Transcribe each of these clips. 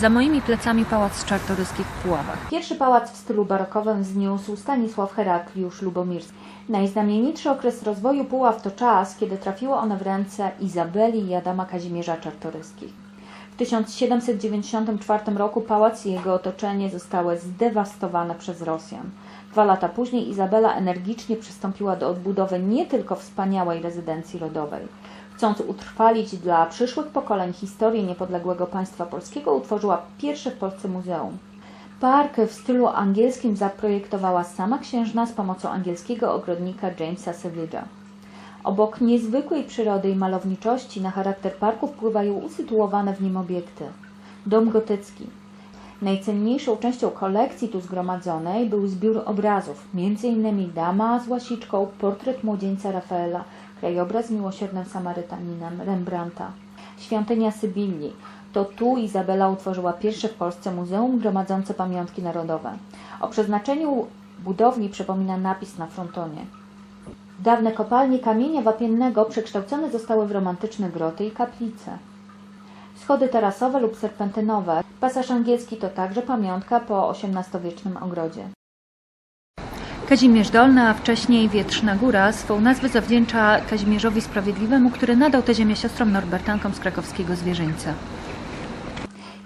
Za moimi plecami pałac Czartoryskich w Puławach. Pierwszy pałac w stylu barokowym wzniósł Stanisław Herakliusz Lubomirski. Najznamienitszy okres rozwoju Puław to czas, kiedy trafiły one w ręce Izabeli i Adama Kazimierza Czartoryskich. W 1794 roku pałac i jego otoczenie zostały zdewastowane przez Rosjan. Dwa lata później Izabela energicznie przystąpiła do odbudowy nie tylko wspaniałej rezydencji rodowej. Chcąc utrwalić dla przyszłych pokoleń historię niepodległego państwa polskiego, utworzyła pierwsze w Polsce muzeum. Park w stylu angielskim zaprojektowała sama księżna z pomocą angielskiego ogrodnika Jamesa Savage'a. Obok niezwykłej przyrody i malowniczości na charakter parku wpływają usytuowane w nim obiekty. Dom gotycki. Najcenniejszą częścią kolekcji tu zgromadzonej był zbiór obrazów, m.in. Dama z łasiczką, portret młodzieńca Rafaela, krajobraz miłosiernym Samarytaninem Rembrandta. Świątynia Sybilli. To tu Izabela utworzyła pierwsze w Polsce muzeum gromadzące pamiątki narodowe. O przeznaczeniu budowli przypomina napis na frontonie. Dawne kopalnie kamienia wapiennego przekształcone zostały w romantyczne groty i kaplice. Schody tarasowe lub serpentynowe. Pasaż angielski to także pamiątka po XVIII-wiecznym ogrodzie. Kazimierz Dolny, a wcześniej Wietrzna Góra, swą nazwę zawdzięcza Kazimierzowi Sprawiedliwemu, który nadał tę ziemię siostrom Norbertankom z krakowskiego zwierzyńca.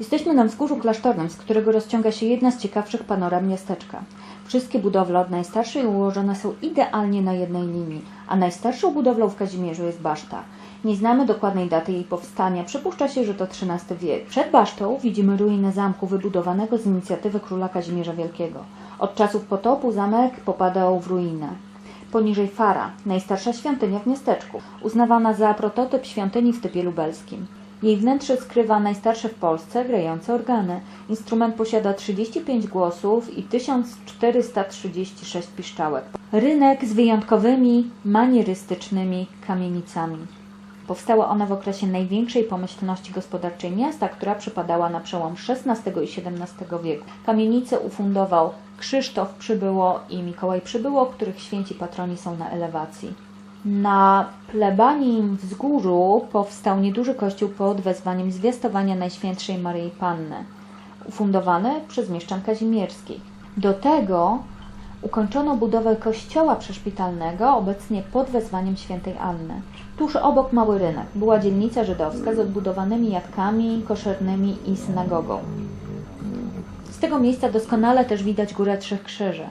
Jesteśmy na wzgórzu klasztornym, z którego rozciąga się jedna z ciekawszych panoram miasteczka. Wszystkie budowle od najstarszej ułożone są idealnie na jednej linii, a najstarszą budowlą w Kazimierzu jest baszta. Nie znamy dokładnej daty jej powstania, przypuszcza się, że to XIII wiek. Przed basztą widzimy ruinę zamku wybudowanego z inicjatywy króla Kazimierza Wielkiego. Od czasów potopu zamek popadał w ruinę. Poniżej Fara, najstarsza świątynia w miasteczku, uznawana za prototyp świątyni w typie lubelskim. Jej wnętrze skrywa najstarsze w Polsce grające organy. Instrument posiada 35 głosów i 1436 piszczałek. Rynek z wyjątkowymi, manierystycznymi kamienicami. Powstały one w okresie największej pomyślności gospodarczej miasta, która przypadała na przełom XVI i XVII wieku. Kamienice ufundował Krzysztof Przybyło i Mikołaj Przybyło, których święci patroni są na elewacji. Na plebanim wzgórzu powstał nieduży kościół pod wezwaniem zwiastowania Najświętszej Maryi Panny, ufundowany przez mieszczan kazimierskich. Do tego ukończono budowę kościoła przeszpitalnego, obecnie pod wezwaniem świętej Anny. Tuż obok mały rynek była dzielnica żydowska z odbudowanymi jatkami koszernymi i synagogą. Z tego miejsca doskonale też widać Górę Trzech Krzyży.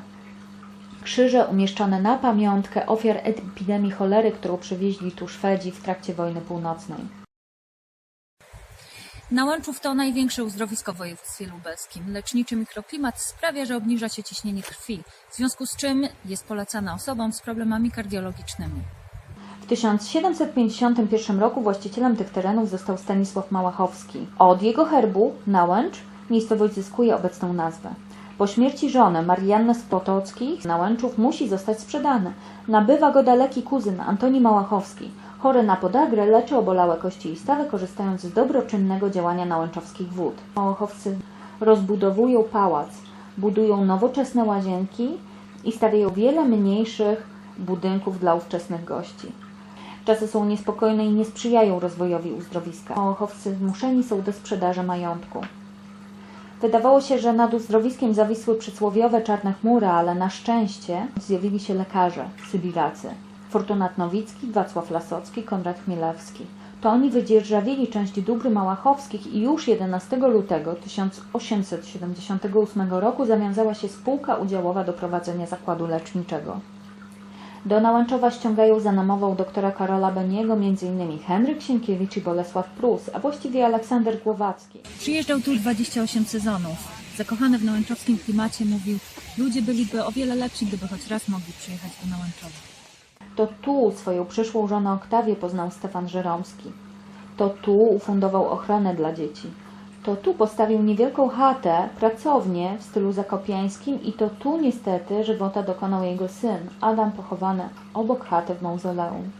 Krzyże umieszczone na pamiątkę ofiar epidemii cholery, którą przywieźli tu Szwedzi w trakcie wojny północnej. Nałęczów to największe uzdrowisko w województwie lubelskim. Leczniczy mikroklimat sprawia, że obniża się ciśnienie krwi, w związku z czym jest polecana osobom z problemami kardiologicznymi. W 1751 roku właścicielem tych terenów został Stanisław Małachowski. Od jego herbu Nałęcz miejscowość zyskuje obecną nazwę. Po śmierci żony Marianny z Potockich Nałęczów musi zostać sprzedany. Nabywa go daleki kuzyn Antoni Małachowski. Chory na podagrę leczy obolałe kości i stawy, korzystając z dobroczynnego działania nałęczowskich wód. Małachowcy rozbudowują pałac, budują nowoczesne łazienki i stawiają wiele mniejszych budynków dla ówczesnych gości. Czasy są niespokojne i nie sprzyjają rozwojowi uzdrowiska. Małachowcy zmuszeni są do sprzedaży majątku. Wydawało się, że nad uzdrowiskiem zawisły przysłowiowe czarne chmury, ale na szczęście zjawili się lekarze, sybiracy. Fortunat Nowicki, Wacław Lasocki, Konrad Chmielewski. To oni wydzierżawili część dóbr małachowskich i już 11 lutego 1878 roku zawiązała się spółka udziałowa do prowadzenia zakładu leczniczego. Do Nałęczowa ściągają za namową doktora Karola Beniego m.in. Henryk Sienkiewicz i Bolesław Prus, a właściwie Aleksander Głowacki. Przyjeżdżał tu 28 sezonów. Zakochany w nałęczowskim klimacie mówił, ludzie byliby o wiele lepsi, gdyby choć raz mogli przyjechać do Nałęczowa. To tu swoją przyszłą żonę Oktawię poznał Stefan Żeromski. To tu ufundował ochronę dla dzieci. To tu postawił niewielką chatę, pracownię w stylu zakopiańskim i to tu niestety żywota dokonał jego syn, Adam pochowany obok chaty w mauzoleum.